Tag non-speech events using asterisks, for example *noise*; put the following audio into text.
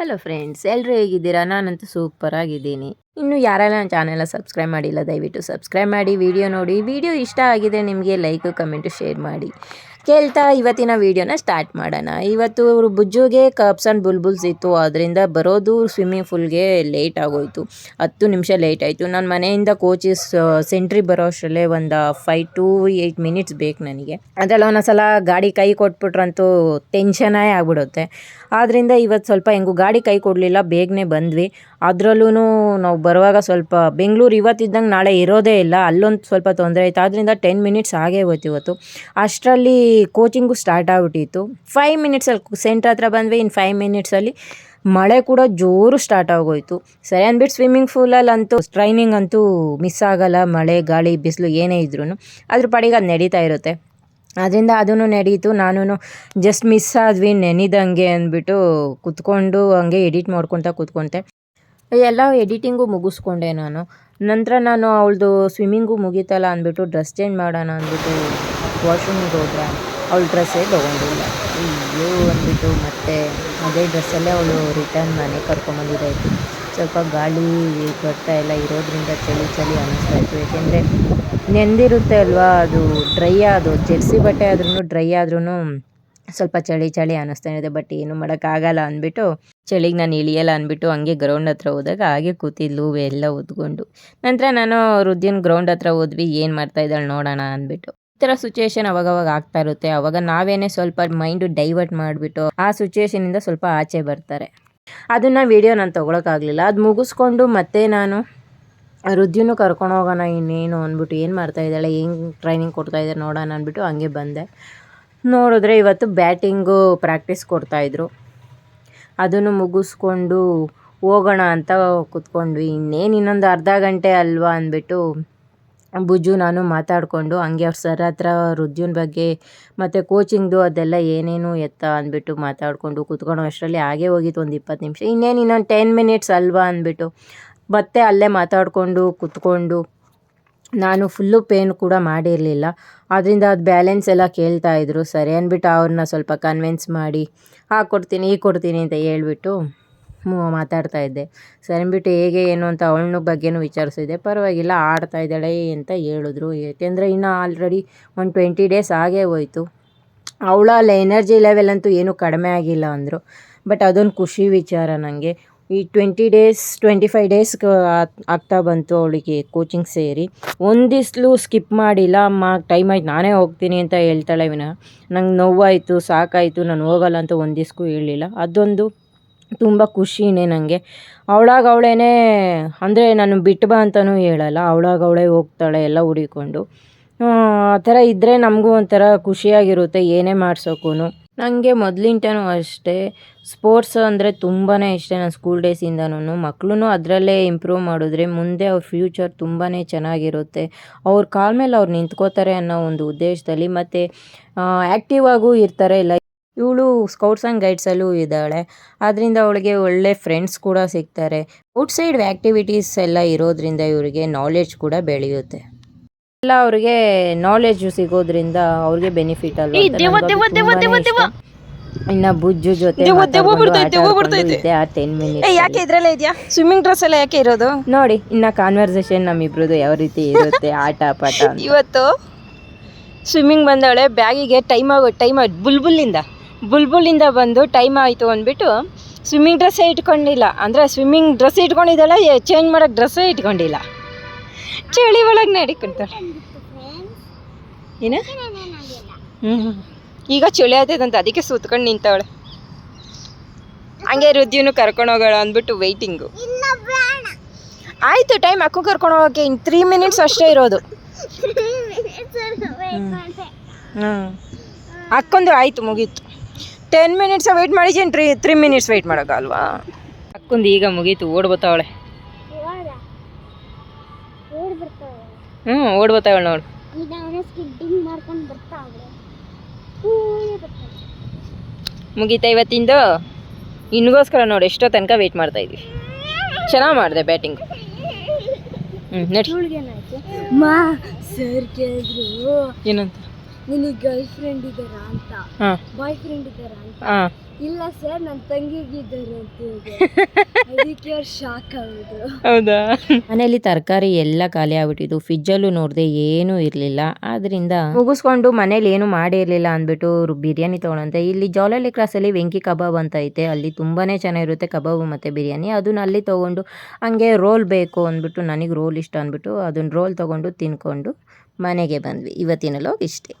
Hello friends ಎಲ್ಲರೂ ಹೇಗಿದ್ದೀರಾ? ನಾನಂತೂ ಸೂಪರ್ ಆಗಿದ್ದೀನಿ. ಇನ್ನು ಯಾರೆಲ್ಲ ನನ್ನ ಚಾನೆಲ್ನ ಸಬ್ಸ್ಕ್ರೈಬ್ ಮಾಡಿಲ್ಲ, ದಯವಿಟ್ಟು ಸಬ್ಸ್ಕ್ರೈಬ್ ಮಾಡಿ ವಿಡಿಯೋ ನೋಡಿ. ವಿಡಿಯೋ ಇಷ್ಟ ಆಗಿದೆ ನಿಮಗೆ ಲೈಕು ಕಮೆಂಟು ಶೇರ್ ಮಾಡಿ. ಕೇಳ್ತಾ ಇವತ್ತಿನ ವಿಡಿಯೋನ ಸ್ಟಾರ್ಟ್ ಮಾಡೋಣ. ಇವತ್ತು ಬುಜ್ಜುಗೆ ಕಪ್ಸ್ ಆ್ಯಂಡ್ ಬುಲ್ಬುಲ್ಸ್ ಇತ್ತು ಅದರಿಂದ ಬರೋದು ಸ್ವಿಮ್ಮಿಂಗ್ ಫುಲ್ಗೆ ಲೇಟ್ ಆಗೋಯ್ತು. ಹತ್ತು ನಿಮಿಷ ಲೇಟ್ ಆಯಿತು. ನನ್ನ ಮನೆಯಿಂದ ಕೋಚಸ್ ಸೆಂಟ್ರಿ ಬರೋ ಅಷ್ಟರಲ್ಲೇ ಒಂದು ಫೈವ್ ಟು ಏಯ್ಟ್ ಮಿನಿಟ್ಸ್ ಬೇಕು ನನಗೆ. ಅದರಲ್ಲಿ ಒಂದೊಂದ್ಸಲ ಗಾಡಿ ಕೈ ಕೊಟ್ಬಿಟ್ರಂತೂ ಟೆನ್ಷನೇ ಆಗ್ಬಿಡುತ್ತೆ. ಆದ್ದರಿಂದ ಇವತ್ತು ಸ್ವಲ್ಪ ಹೆಂಗೂ ಗಾಡಿ ಕೈ ಕೊಡಲಿಲ್ಲ, ಬೇಗನೆ ಬಂದ್ವಿ. ಅದರಲ್ಲೂ ನಾವು ಬರುವಾಗ ಸ್ವಲ್ಪ ಬೆಂಗಳೂರು ಇವತ್ತಿದ್ದಂಗೆ ನಾಳೆ ಇರೋದೇ ಇಲ್ಲ, ಅಲ್ಲೊಂದು ಸ್ವಲ್ಪ ತೊಂದರೆ ಆಯಿತು. ಆದ್ದರಿಂದ ಟೆನ್ ಮಿನಿಟ್ಸ್ ಆಗೇ ಹೋಯ್ತು ಇವತ್ತು. ಅಷ್ಟರಲ್ಲಿ ಕೋಚಿಂಗು ಸ್ಟಾರ್ಟ್ ಆಗಿಬಿಟ್ಟಿತ್ತು. ಫೈವ್ ಮಿನಿಟ್ಸಲ್ಲಿ ಸೆಂಟ್ರ್ ಹತ್ರ ಬಂದ್ವಿ ಇನ್ನು ಫೈವ್ ಮಿನಿಟ್ಸಲ್ಲಿ ಮಳೆ ಕೂಡ ಜೋರು ಸ್ಟಾರ್ಟ್ ಆಗೋಯ್ತು. ಸರಿ ಅಂದ್ಬಿಟ್ಟು ಸ್ವಿಮ್ಮಿಂಗ್ ಫೂಲಲ್ಲಿ ಅಂತೂ ಟ್ರೈನಿಂಗ್ ಅಂತೂ ಮಿಸ್ ಆಗಲ್ಲ, ಮಳೆ, ಗಾಳಿ, ಬಿಸಿಲು ಏನೇ ಇದ್ರೂ ಅದ್ರ ಪಾಡಿಗೆ ಅದು ನಡೀತಾ ಇರುತ್ತೆ. ಅದರಿಂದ ಅದೂ ನಡೀತು. ನಾನು ಜಸ್ಟ್ ಮಿಸ್ ಆದ್ವಿ ನೆನಿದಂಗೆ ಅಂದ್ಬಿಟ್ಟು ಕುತ್ಕೊಂಡು ಹಂಗೆ ಎಡಿಟ್ ಮಾಡ್ಕೊತ ಕೂತ್ಕೊಂತೆ. ಎಲ್ಲ ಎಡಿಟಿಂಗು ಮುಗಿಸ್ಕೊಂಡೆ ನಾನು. ನಂತರ ನಾನು ಅವಳದು ಸ್ವಿಮ್ಮಿಂಗು ಮುಗೀತಲ್ಲ ಅಂದ್ಬಿಟ್ಟು ಡ್ರೆಸ್ ಚೇಂಜ್ ಮಾಡೋಣ ಅಂದ್ಬಿಟ್ಟು ವಾಶ್ರೂಮಿಗೆ ಹೋದ್ರೆ ಅವಳ ಡ್ರೆಸ್ಸೇ ತೊಗೊಂಡಿಲ್ಲ. ಅಯ್ಯೋ ಅಂದ್ಬಿಟ್ಟು ಮತ್ತೆ ಅದೇ ಡ್ರೆಸ್ಸಲ್ಲೇ ಅವಳು ರಿಟರ್ನ್ ಮನೆಗೆ ಕರ್ಕೊಂಬಂದಿದ್ದಾಯಿತು ಸ್ವಲ್ಪ ಗಾಳಿ ಬರ್ತಾ ಇಲ್ಲ, ಇರೋದ್ರಿಂದ ಚಳಿ ಚಳಿ ಅನ್ನಿಸ್ತಾ ಇತ್ತು. ಏಕೆಂದರೆ ನೆಂದಿರುತ್ತೆ ಅಲ್ವಾ, ಅದು ಡ್ರೈ ಅದು, ಜೆರ್ಸಿ ಬಟ್ಟೆ ಆದ್ರೂ ಡ್ರೈ ಆದ್ರೂ ಸ್ವಲ್ಪ ಚಳಿ ಚಳಿ ಅನ್ನಿಸ್ತಾ ಇದೆ. ಬಟ್ ಏನು ಮಾಡೋಕ್ಕಾಗಲ್ಲ ಅಂದ್ಬಿಟ್ಟು, ಚಳಿಗೆ ನಾನು ಇಳಿಯಲ್ಲ ಅಂದ್ಬಿಟ್ಟು ಹಂಗೆ ಗ್ರೌಂಡ್ ಹತ್ರ ಹೋದಾಗ ಹಾಗೆ ಕೂತಿದ್ಲು, ಎಲ್ಲ ಉದ್ಕೊಂಡು. ನಂತರ ನಾನು ರುದ್ಯನ್ ಗ್ರೌಂಡ್ ಹತ್ರ ಹೋದ್ವಿ, ಏನು ಮಾಡ್ತಾ ಇದ್ದಾಳೆ ನೋಡೋಣ ಅಂದ್ಬಿಟ್ಟು. ಈ ಥರ ಸಿಚುವೇಶನ್ ಅವಾಗವಾಗ ಆಗ್ತಾ ಇರುತ್ತೆ. ಅವಾಗ ನಾವೇನೇ ಸ್ವಲ್ಪ ಮೈಂಡು ಡೈವರ್ಟ್ ಮಾಡಿಬಿಟ್ಟು ಆ ಸಿಚುವೇಶನಿಂದ ಸ್ವಲ್ಪ ಆಚೆ ಬರ್ತಾರೆ. ಅದನ್ನು ವೀಡಿಯೋ ನಾನು ತೊಗೊಳಕ್ಕಾಗಲಿಲ್ಲ. ಅದು ಮುಗಿಸ್ಕೊಂಡು ಮತ್ತೆ ನಾನು ರುದ್ಯನೂ ಕರ್ಕೊಂಡು ಹೋಗೋಣ ಇನ್ನೇನು ಅಂದ್ಬಿಟ್ಟು ಏನು ಮಾಡ್ತಾ ಇದ್ದಾಳೆ ಹೆಂಗೆ ಟ್ರೈನಿಂಗ್ ಕೊಡ್ತಾ ಇದ್ದಾರೆ ನೋಡೋಣ ಅಂದ್ಬಿಟ್ಟು ಹಂಗೆ ಬಂದೆ. ನೋಡಿದ್ರೆ ಇವತ್ತು ಬ್ಯಾಟಿಂಗು ಪ್ರಾಕ್ಟೀಸ್ ಕೊಡ್ತಾಯಿದ್ರು ಅದನ್ನು ಮುಗಿಸ್ಕೊಂಡು ಹೋಗೋಣ ಅಂತ ಕೂತ್ಕೊಂಡ್ವಿ. ಇನ್ನೇನು ಇನ್ನೊಂದು ಅರ್ಧ ಗಂಟೆ ಅಲ್ವಾ ಅಂದ್ಬಿಟ್ಟು ಬುಜ್ಜು ನಾನು ಮಾತಾಡಿಕೊಂಡು, ಹಂಗೆ ಅವ್ರ ಸರ್ ಹತ್ರ ರುದ್ಯುನ ಬಗ್ಗೆ ಮತ್ತು ಕೋಚಿಂಗ್ದು ಅದೆಲ್ಲ ಏನೇನು ಎತ್ತ? ಅಂದ್ಬಿಟ್ಟು ಮಾತಾಡಿಕೊಂಡು ಕೂತ್ಕೊಳ್ಳೋ ಅಷ್ಟರಲ್ಲಿ ಹಾಗೇ ಹೋಗಿತ್ತು ಒಂದು ಇಪ್ಪತ್ತು ನಿಮಿಷ. ಇನ್ನೇನು ಇನ್ನೊಂದು ಟೆನ್ ಮಿನಿಟ್ಸ್ ಅಲ್ವಾ? ಅಂದ್ಬಿಟ್ಟು, ಮತ್ತೆ ಅಲ್ಲೇ ಮಾತಾಡಿಕೊಂಡು ಕೂತ್ಕೊಂಡು, ನಾನು ಫುಲ್ಲು ಪೇನ್ ಕೂಡ ಮಾಡಿರಲಿಲ್ಲ. ಆದ್ದರಿಂದ ಅದು ಬ್ಯಾಲೆನ್ಸ್ ಎಲ್ಲ ಕೇಳ್ತಾಯಿದ್ರು ಸರಿ ಅಂದ್ಬಿಟ್ಟು ಅವ್ರನ್ನ ಸ್ವಲ್ಪ ಕನ್ವಿನ್ಸ್ ಮಾಡಿ ಹಾಕ್ಕೊಡ್ತೀನಿ ಈಗ ಕೊಡ್ತೀನಿ ಅಂತ ಹೇಳ್ಬಿಟ್ಟು ಮಾತಾಡ್ತಾ ಇದ್ದೆ. ಸರಿ ಅಂದ್ಬಿಟ್ಟು ಹೇಗೆ, ಏನು ಅಂತ ಅವಳ ಬಗ್ಗೆನೂ ವಿಚಾರಿಸಿದೆ. ಪರವಾಗಿಲ್ಲ, ಆಡ್ತಾ ಇದ್ದಾಳೆ ಅಂತ ಹೇಳಿದ್ರು ಏಕೆಂದರೆ ಇನ್ನು ಆಲ್ರೆಡಿ ಒಂದು ಟ್ವೆಂಟಿ ಡೇಸ್ ಆಗೇ ಹೋಯಿತು. ಅವಳ ಅಲ್ಲಿ ಎನರ್ಜಿ ಲೆವೆಲ್ ಅಂತೂ ಏನೂ ಕಡಿಮೆ ಆಗಿಲ್ಲ ಅಂದರು. ಬಟ್ ಅದೊಂದು ಖುಷಿ ವಿಚಾರ ನನಗೆ ಈ twenty days twenty five days ಆಗ್ತಾ ಬಂತು ಅವಳಿಗೆ ಕೋಚಿಂಗ್ ಸೇರಿ. ಒಂದಿಸ್ಲು ಸ್ಕಿಪ್ ಮಾಡಿಲ್ಲ. ಅಮ್ಮ ಟೈಮ್ ಆಯ್ತು, ನಾನೇ ಹೋಗ್ತೀನಿ ಅಂತ ಹೇಳ್ತಾಳೆ ವಿನಃ. ನಂಗೆ ನೋವಾಯಿತು, ಸಾಕಾಯಿತು, ನಾನು ಹೋಗಲ್ಲ ಅಂತ ಒಂದು ಹೇಳಿಲ್ಲ. ಅದೊಂದು ತುಂಬ ಖುಷಿನೇ ನನಗೆ. ಅವಳಾಗವಳೇ ಅಂದರೆ ನಾನು ಬಿಟ್ಟು ಬಾ ಅಂತಲೂ ಹೇಳಲ್ಲ. ಅವಳಾಗ ಅವಳೇ ಹೋಗ್ತಾಳೆ ಎಲ್ಲ ಹುಡಿಕೊಂಡು. ಆ ಥರ ಇದ್ದರೆ ನಮಗೂ ಒಂಥರ ಖುಷಿಯಾಗಿರುತ್ತೆ. ಏನೇ ಮಾಡ್ಸೋಕ್ಕೂ ನನಗೆ ಮೊದಲಿಂಟೂ ಅಷ್ಟೇ. ಸ್ಪೋರ್ಟ್ಸ್ ಅಂದರೆ ತುಂಬಾ ಇಷ್ಟ ನಾನು ಸ್ಕೂಲ್ ಡೇಸಿಂದನೂ ಮಕ್ಕಳೂ ಅದರಲ್ಲೇ ಇಂಪ್ರೂವ್ ಮಾಡಿದ್ರೆ ಮುಂದೆ ಅವ್ರ ಫ್ಯೂಚರ್ ತುಂಬಾ ಚೆನ್ನಾಗಿರುತ್ತೆ. ಅವ್ರ ಕಾಲ ಮೇಲೆ ಅವ್ರು ನಿಂತ್ಕೋತಾರೆ ಅನ್ನೋ ಒಂದು ಉದ್ದೇಶದಲ್ಲಿ ಮತ್ತು ಆ್ಯಕ್ಟಿವ್ ಆಗೂ ಇರ್ತಾರೆ ಇಲ್ಲ ಇವಳು ಸ್ಕೌಟ್ಸ್ ಆ್ಯಂಡ್ ಗೈಡ್ಸಲ್ಲೂ ಇದ್ದಾಳೆ. ಆದ್ದರಿಂದ ಅವಳಿಗೆ ಒಳ್ಳೆ ಫ್ರೆಂಡ್ಸ್ ಕೂಡ ಸಿಗ್ತಾರೆ. ಔಟ್ಸೈಡ್ ಆ್ಯಕ್ಟಿವಿಟೀಸ್ ಎಲ್ಲ ಇರೋದ್ರಿಂದ ಇವರಿಗೆ ನಾಲೆಡ್ಜ್ ಕೂಡ ಬೆಳೆಯುತ್ತೆ. ಎಲ್ಲ ಅವ್ರಿಗೆ ನಾಲೆಡ್ಜ್ ಸಿಗೋದ್ರಿಂದ ಅವ್ರಿಗೆ ಬೆನಿಫಿಟ್ ಅಲ್ಲ. ಇನ್ನ ಬುಜ್ಜು ಜೊತೆ ಯಾಕೆ ಇದ್ರಲ್ಲೇ ಇದೆಯಾ? ಸ್ವಿಮ್ಮಿಂಗ್ ಡ್ರೆಸ್ ಎಲ್ಲ ಯಾಕೆ ಇರೋದು? ನೋಡಿ ಇನ್ನ ಕಾನ್ವರ್ಸೇಷನ್ ನಮ್ಮಿಬ್ರದ್ದು ಯಾವ ರೀತಿ ಇರುತ್ತೆ ಆಟ ಪಾಠ ಇವತ್ತು ಸ್ವಿಮ್ಮಿಂಗ್ ಬಂದವಳೆ ಬ್ಯಾಗಿಗೆ ಟೈಮ್ ಆಗೋ ಟೈಮ್ ಆಯ್ತು ಬುಲ್ಬುಲ್ಲಿಂದ ಬುಲ್ಬುಲ್ಲಿಂದ ಬಂದು ಟೈಮ್ ಆಯಿತು ಅಂದ್ಬಿಟ್ಟು ಸ್ವಿಮ್ಮಿಂಗ್ ಡ್ರೆಸ್ಸೇ ಇಟ್ಕೊಂಡಿಲ್ಲ. ಅಂದರೆ ಸ್ವಿಮ್ಮಿಂಗ್ ಡ್ರೆಸ್ ಇಟ್ಕೊಂಡಿದ್ದಾಳೆ ಚೇಂಜ್ ಮಾಡೋಕ್ಕೆ ಡ್ರೆಸ್ಸೇ ಇಟ್ಕೊಂಡಿಲ್ಲ. ಚಳಿ ಒಳಗೆ ನಡಿಕೊಂತಾಳೆ ಏನು? ಹ್ಞೂ ಈಗ ಚಳಿ ಆಯ್ತದಂತ ಅದಕ್ಕೆ ಸುತ್ಕೊಂಡು ನಿಂತವಳೆ. ಹಂಗೆ ರುದ್ಯನು ಕರ್ಕೊಂಡು ಹೋಗೋಣ ಅಂದ್ಬಿಟ್ಟು ವೆಯ್ಟಿಂಗು ಆಯಿತು ಟೈಮ್ ಅಕ್ಕ ಕರ್ಕೊಂಡು ಹೋಗೋಕೆ ಇನ್ನು ತ್ರೀ ಮಿನಿಟ್ಸ್ ಅಷ್ಟೇ ಇರೋದು. ಹ್ಞೂ ಅಕ್ಕೊಂದು ಆಯಿತು ಮುಗೀತು. ಟೆನ್ ಮಿನಿಟ್ಸ್ ವೆಯ್ಟ್ ಮಾಡಿದ್ದೀನಿ ತ್ರೀ ತ್ರೀ ಮಿನಿಟ್ಸ್ ವೆಯ್ಟ್ ಮಾಡೋಕ್ಕಲ್ವಾ ಅಕ್ಕೊಂದು ಈಗ ಮುಗೀತು ಓಡ್ಬೋತಾವಳೆ ಹ್ಞೂ ಓಡ್ಬೋತಾವಳೆ ನೋಡು. ಮುಗೀತ ಇವತ್ತಿಂದ? ಇನ್ಗೋಸ್ಕರ ನೋಡಿ ಎಷ್ಟೋ ತನಕ ವೆಯ್ಟ್ ಮಾಡ್ತಾ ಇದ್ವಿ. ಚೆನ್ನಾಗಿ ಮಾಡಿದೆ ಬ್ಯಾಟಿಂಗ್ ಹ್ಞೂ ನಡಿ. ಏನಂತ? ನಿನಗೆ ಗರ್ಲ್ ಫ್ರೆಂಡ್ ಇದ್ದಾರಾ ಅಂತ? ಬಾಯ್ ಫ್ರೆಂಡ್ ಇದ್ದಾರಾ ಅಂತ? ಇಲ್ಲ ಸರ್ ನನ್ನ ತಂಗಿಗಿದ್ದಾರೆ ಅಂತ *laughs* ಅದಕ್ಕೆ ಅವ್ರು ಶಾಕ್ ಆಗೋದು ಹೌದಾ? ಮನೆಯಲ್ಲಿ ತರಕಾರಿ ಎಲ್ಲ ಖಾಲಿ ಆಗ್ಬಿಟ್ಟಿದ್ದು ಫ್ರಿಜ್ಜಲ್ಲೂ ನೋಡಿದೆ ಏನೂ ಇರಲಿಲ್ಲ. ಆದ್ರಿಂದ ಮುಗಿಸ್ಕೊಂಡು ಮನೇಲಿ ಏನು ಮಾಡಿರಲಿಲ್ಲ ಅಂದ್ಬಿಟ್ಟು ಬಿರಿಯಾನಿ ತೊಗೊಳಂತೆ ಇಲ್ಲಿ ಜೋಲಲ್ಲಿ ಕ್ರಾಸಲ್ಲಿ ವೆಂಕಿ ಕಬಾಬ್ ಅಂತ ಐತೆ. ಅಲ್ಲಿ ತುಂಬಾ ಚೆನ್ನಾಗಿರುತ್ತೆ ಕಬಾಬು ಮತ್ತು ಬಿರಿಯಾನಿ. ಅದನ್ನ ಅಲ್ಲಿ ತೊಗೊಂಡು ಹಂಗೆ ರೋಲ್ ಬೇಕು ಅಂದ್ಬಿಟ್ಟು ನನಗೆ ರೋಲ್ ಇಷ್ಟ ಅಂದ್ಬಿಟ್ಟು ಅದನ್ನ ರೋಲ್ ತೊಗೊಂಡು ತಿನ್ಕೊಂಡು ಮನೆಗೆ ಬಂದ್ವಿ. ಇವತ್ತಿನ ಲೋಗ್ ಇಷ್ಟೇ.